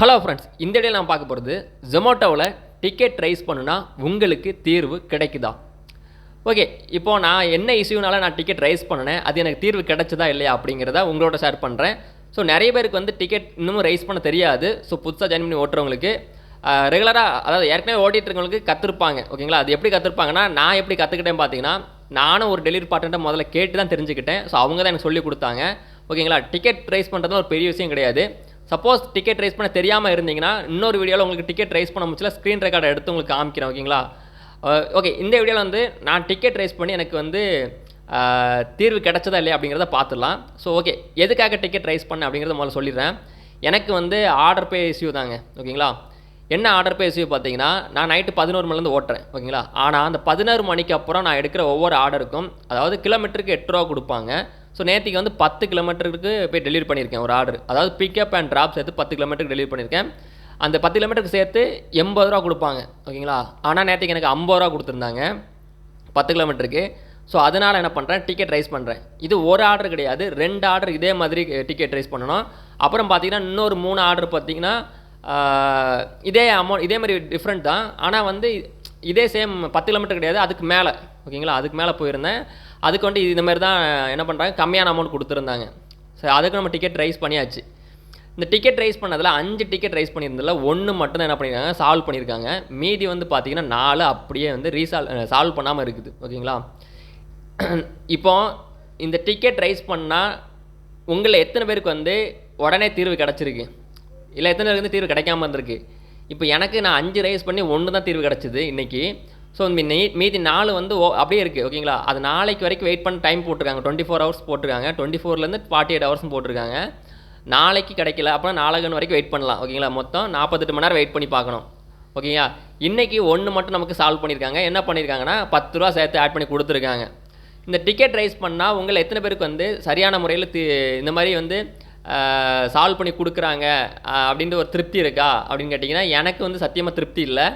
Hello friends இந்த இடையில நான் பார்க்க போகிறது ஜொமேட்டோவில் டிக்கெட் ரைஸ் பண்ணுனா உங்களுக்கு தீர்வு கிடைக்குதா? ஓகே இப்போ நான் என்ன இஷ்யூனால நான் டிக்கெட் ரைஸ் பண்ணினேன்? அது எனக்கு தீர்வு கிடைச்சதா இல்லையா அப்படிங்கிறத உங்களோட ஷேர் பண்ணுறேன் ஸோ நிறைய பேருக்கு வந்து டிக்கெட் இன்னமும் ரைஸ் பண்ண தெரியாது. ஸோ புதுசாக ஜாயின் பண்ணி ஓட்டுறவங்களுக்கு ரெகுலராக அதாவது ஏற்கனவே ஓட்டிட்டு இருக்கவங்களுக்கு கற்றுருப்பாங்க ஓகேங்களா அது எப்படி கற்றுருப்பாங்கன்னா நான் எப்படி கற்றுக்கிட்டேன் பார்த்தீங்கன்னா நானும் ஒரு டெலிவரி பார்ட்னர்ட்ட முதல்ல கேட்டு தான் தெரிஞ்சுக்கிட்டேன். ஸோ அவங்க தான் எனக்கு சொல்லி கொடுத்தாங்க. ஓகேங்களா டிக்கெட் ரைஸ் பண்ணுறது ஒரு பெரிய விஷயம் கிடையாது. சப்போஸ் டிக்கெட் ரைஸ் பண்ண தெரியாமல் இருந்தீங்கன்னா இன்னொரு வீடியோவில் உங்களுக்கு டிக்கெட் ரைஸ் பண்ண முடிச்சல ஸ்க்ரீன் ரெக்கார்டை எடுத்து உங்களுக்கு காமிக்கிறேன் ஓகேங்களா ஓகே இந்த வீடியோவில் வந்து நான் டிக்கெட் ரைஸ் பண்ணி எனக்கு வந்து தீர்வு கிடச்சதா இல்லையா அப்படிங்கிறத பார்த்துடலாம் ஸோ ஓகே எதுக்காக டிக்கெட் ரைஸ் பண்ண அப்படிங்கிறத முதல்ல சொல்லிடுறேன். எனக்கு வந்து ஆர்டர் பே இஷ்யூ தாங்க ஓகேங்களா என்ன ஆர்டர் பே இஷ்யூ பார்த்தீங்கன்னா நான் நைட்டு பதினோரு மணிலேருந்து ஓட்டுறேன் ஓகேங்களா ஆனால் அந்த பதினோரு மணிக்கு அப்புறம் நான் எடுக்கிற ஒவ்வொரு ஆர்டருக்கும் அதாவது கிலோமீட்டருக்கு எட்டு ரூபா கொடுப்பாங்க. ஸோ நேற்றுக்கு வந்து பத்து கிலோமீட்டருக்கு போய் டெலிவரி பண்ணியிருக்கேன் ஒரு ஆர்டர் அதாவது பிக்கப் அண்ட் ட்ராப் சேர்த்து பத்து கிலோமீட்டருக்கு டெலிவரி பண்ணியிருக்கேன். அந்த பத்து கிலோமீட்டருக்கு சேர்த்து எண்பது ரூபா கொடுப்பாங்க. ஓகேங்களா ஆனால் நேற்றுக்கு எனக்கு ஐம்பது ரூபா கொடுத்துருந்தாங்க. பத்து கிலோமீட்டருக்கு. ஸோ அதனால் என்ன பண்ணுறேன் டிக்கெட் ரைஸ் பண்ணுறேன் இது ஒரு ஆர்டர் கிடையாது. ரெண்டு ஆர்டர் இதே மாதிரி டிக்கெட் ரைஸ் பண்ணணும். அப்புறம் பார்த்தீங்கன்னா இன்னொரு மூணு ஆர்டர் பார்த்தீங்கன்னா இதே அமௌண்ட் இதே மாதிரி டிஃப்ரெண்ட் தான். ஆனால் வந்து இதே சேம் பத்து கிலோமீட்டர் கிடையாது. அதுக்கு மேலே. ஓகேங்களா? அதுக்கு மேலே போயிருந்தேன். அதுக்கு வந்து இந்த மாதிரி தான் என்ன பண்ணுறாங்க கம்மியான அமௌண்ட் கொடுத்துருந்தாங்க. ஸோ அதுக்கு நம்ம டிக்கெட் ரைஸ் பண்ணியாச்சு. இந்த டிக்கெட் ரைஸ் பண்ணதில் அஞ்சு டிக்கெட் ரைஸ் பண்ணியிருந்ததில் ஒன்று மட்டும் தான் என்ன பண்ணியிருக்காங்க? சால்வ் பண்ணியிருக்காங்க. மீதி வந்து பார்த்திங்கன்னா நாலு அப்படியே வந்து ரீசால் சால்வ் பண்ணாமல் இருக்குது. ஓகேங்களா? இப்போ இந்த டிக்கெட் ரைஸ் பண்ணால் உங்களை எத்தனை பேருக்கு வந்து உடனே தீர்வு கிடச்சிருக்கு? இல்லை எத்தனை பேருக்கு வந்து தீர்வு கிடைக்காம இருந்திருக்கு? இப்போ எனக்கு நான் அஞ்சு ரைஸ் பண்ணி ஒன்று தான் தீர்வு கிடச்சிது இன்றைக்கி ஸோ மீதி நாலு வந்து ஓ அப்படியே இருக்குது ஓகேங்களா அது நாளைக்கு வரைக்கும் வெயிட் பண்ண டைம் போட்டிருக்காங்க. டுவெண்ட்டி ஃபோர் ஹவர்ஸ் போட்டிருக்காங்க டுவெண்ட்டி ஃபோர்லேருந்து ஃபார்ட்டி எயிட் ஹவர்ஸும் போட்டிருக்காங்க. நாளைக்கு கிடைக்கல அப்புறம் நாளகன் வரைக்கும் வெயிட் பண்ணலாம் ஓகேங்களா மொத்தம் நாற்பத்தெட்டு மணி நேரம் வெயிட் பண்ணி பார்க்கணும் ஓகேங்களா இன்றைக்கி ஒன்று மட்டும் நமக்கு சால்வ் பண்ணியிருக்காங்க. என்ன பண்ணியிருக்காங்கன்னா பத்து ரூபா சேர்த்து ஆட் பண்ணி கொடுத்துருக்காங்க. இந்த டிக்கெட் ரைஸ் பண்ணால் உங்களை எத்தனை பேருக்கு வந்து சரியான முறையில் தி இந்த மாதிரி வந்து சால்வ் பண்ணி கொடுக்குறாங்க அப்படின்ற ஒரு திருப்தி இருக்கா? அப்படின்னு கேட்டிங்கன்னா எனக்கு வந்து சத்தியமாக திருப்தி இல்லை.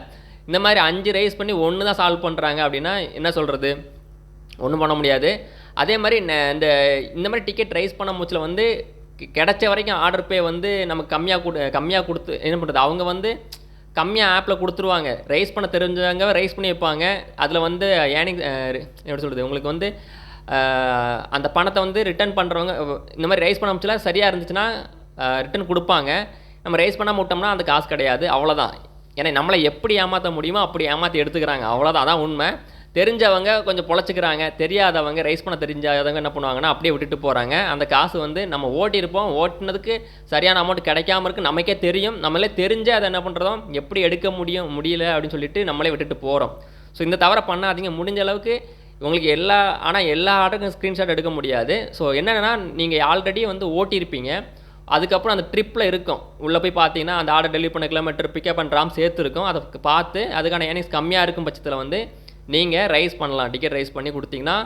இந்த மாதிரி அஞ்சு ரைஸ் பண்ணி ஒன்று தான் சால்வ் பண்ணுறாங்க அப்படின்னா என்ன சொல்கிறது ஒன்றும் பண்ண முடியாது. அதே மாதிரி ந- இந்த இந்த மாதிரி டிக்கெட் ரைஸ் பண்ண முச்சில் வந்து கிடைச்ச வரைக்கும் ஆர்டர் பே வந்து நமக்கு கம்மியாக கொடு கம்மியாக கொடுத்து என்ன பண்ணுறது அவங்க வந்து கம்மியாக ஆப்பில் கொடுத்துருவாங்க. ரைஸ் பண்ண தெரிஞ்சவங்க ரைஸ் பண்ணி வைப்பாங்க. அதில் வந்து ஏனிங் எப்படி சொல்கிறது உங்களுக்கு வந்து அந்த பணத்தை வந்து ரிட்டர்ன் பண்ணுறவங்க இந்த மாதிரி ரைஸ் பண்ண முச்சில் சரியாக இருந்துச்சுன்னா ரிட்டர்ன் கொடுப்பாங்க. நம்ம ரைஸ் பண்ண விட்டோம்னா அந்த காசு கிடையாது. அவ்வளோதான் ஏன்னா நம்மளை எப்படி ஏமாற்ற முடியுமோ அப்படி ஏமாற்றி எடுத்துக்கிறாங்க. அவ்வளோதான் அதான் உண்மை. தெரிஞ்சவங்க கொஞ்சம் பொழைச்சிக்கிறாங்க. தெரியாதவங்க ரைஸ் பண்ண தெரிஞ்சாதவங்க என்ன பண்ணுவாங்கன்னா அப்படியே விட்டுட்டு போகிறாங்க அந்த காசு வந்து நம்ம ஓட்டியிருப்போம். ஓட்டினதுக்கு சரியான அமௌண்ட் கிடைக்காம இருக்கு. நமக்கே தெரியும். நம்மளே தெரிஞ்சு அதை என்ன பண்ணுறோம் எப்படி எடுக்க முடியும் முடியல அப்படின்னு சொல்லிட்டு நம்மளே விட்டுட்டு போகிறோம் ஸோ இந்த தவிர பண்ணாதீங்க. முடிஞ்ச அளவுக்கு உங்களுக்கு எல்லா ஆனால் எல்லா ஆர்டருக்கும் ஸ்க்ரீன்ஷாட் எடுக்க முடியாது. ஸோ என்னென்னா நீங்கள் ஆல்ரெடி வந்து ஓட்டியிருப்பீங்க. அதுக்கப்புறம் அந்த ட்ரிப்பில் இருக்கும். உள்ளே போய் பார்த்தீங்கன்னா அந்த ஆர்டர் டெலிவரி பண்ண கிலோமீட்டர் பிக்கப் அண்ட் ட்ராம் சேர்த்து இருக்கும். அதை பார்த்து அதுக்கான ஏர்னிங்ஸ் கம்மியாக இருக்கும் பட்சத்தில் வந்து நீங்கள் ரைஸ் பண்ணலாம். டிக்கெட் ரைஸ் பண்ணி கொடுத்தீங்கன்னா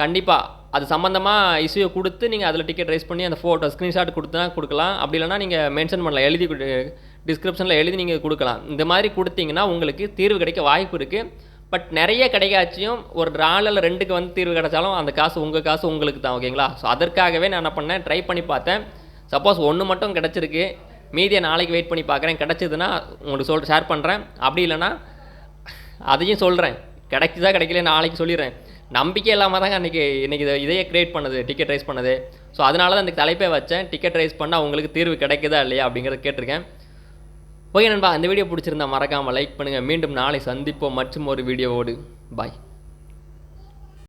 கண்டிப்பாக அது சம்மந்தமாக இஷ்யூ கொடுத்து நீங்கள் அதில் டிக்கெட் ரைஸ் பண்ணி அந்த ஃபோட்டோ ஸ்க்ரீன்ஷாட் கொடுத்தா கொடுக்கலாம். அப்படி இல்லைனா நீங்கள் மென்ஷன் பண்ணலாம். எழுதி டிஸ்கிரிப்ஷனில் எழுதி நீங்கள் கொடுக்கலாம். இந்த மாதிரி கொடுத்தீங்கன்னா உங்களுக்கு தீர்வு கிடைக்க வாய்ப்பு இருக்குது பட் நிறைய கிடைக்காச்சியும் ஒரு நாளில் ரெண்டுக்கு வந்து தீர்வு கிடைச்சாலும் அந்த காசு உங்கள் காசு உங்களுக்கு தான் ஓகேங்களா ஸோ அதற்காகவே நான் என்ன பண்ணேன் ட்ரை பண்ணி பார்த்தேன். சப்போஸ் ஒன்று மட்டும் கிடச்சிருக்கு. மீதியை நாளைக்கு வெயிட் பண்ணி பார்க்குறேன். கிடச்சிதுன்னா உங்களுக்கு சொல் ஷேர் பண்ணுறேன் அப்படி இல்லைன்னா அதையும் சொல்கிறேன் கிடைக்குதா கிடைக்கல நாளைக்கு சொல்லிடுறேன். நம்பிக்கை இல்லாமல் தாங்க அன்றைக்கி இன்றைக்கி இதை இதையே க்ரியேட் பண்ணது டிக்கெட் ரைஸ் பண்ணது. ஸோ அதனால தான் அந்த தலைப்பே வச்சேன். டிக்கெட் ரைஸ் பண்ணால் உங்களுக்கு தீர்வு கிடைக்குதா இல்லையா அப்படிங்கிறத கேட்டிருக்கேன். ஓகே நண்பா அந்த வீடியோ பிடிச்சிருந்தா மறக்காமல் லைக் பண்ணுங்கள் மீண்டும் நாளை சந்திப்போம். மற்றும் ஒரு வீடியோவோடு பாய்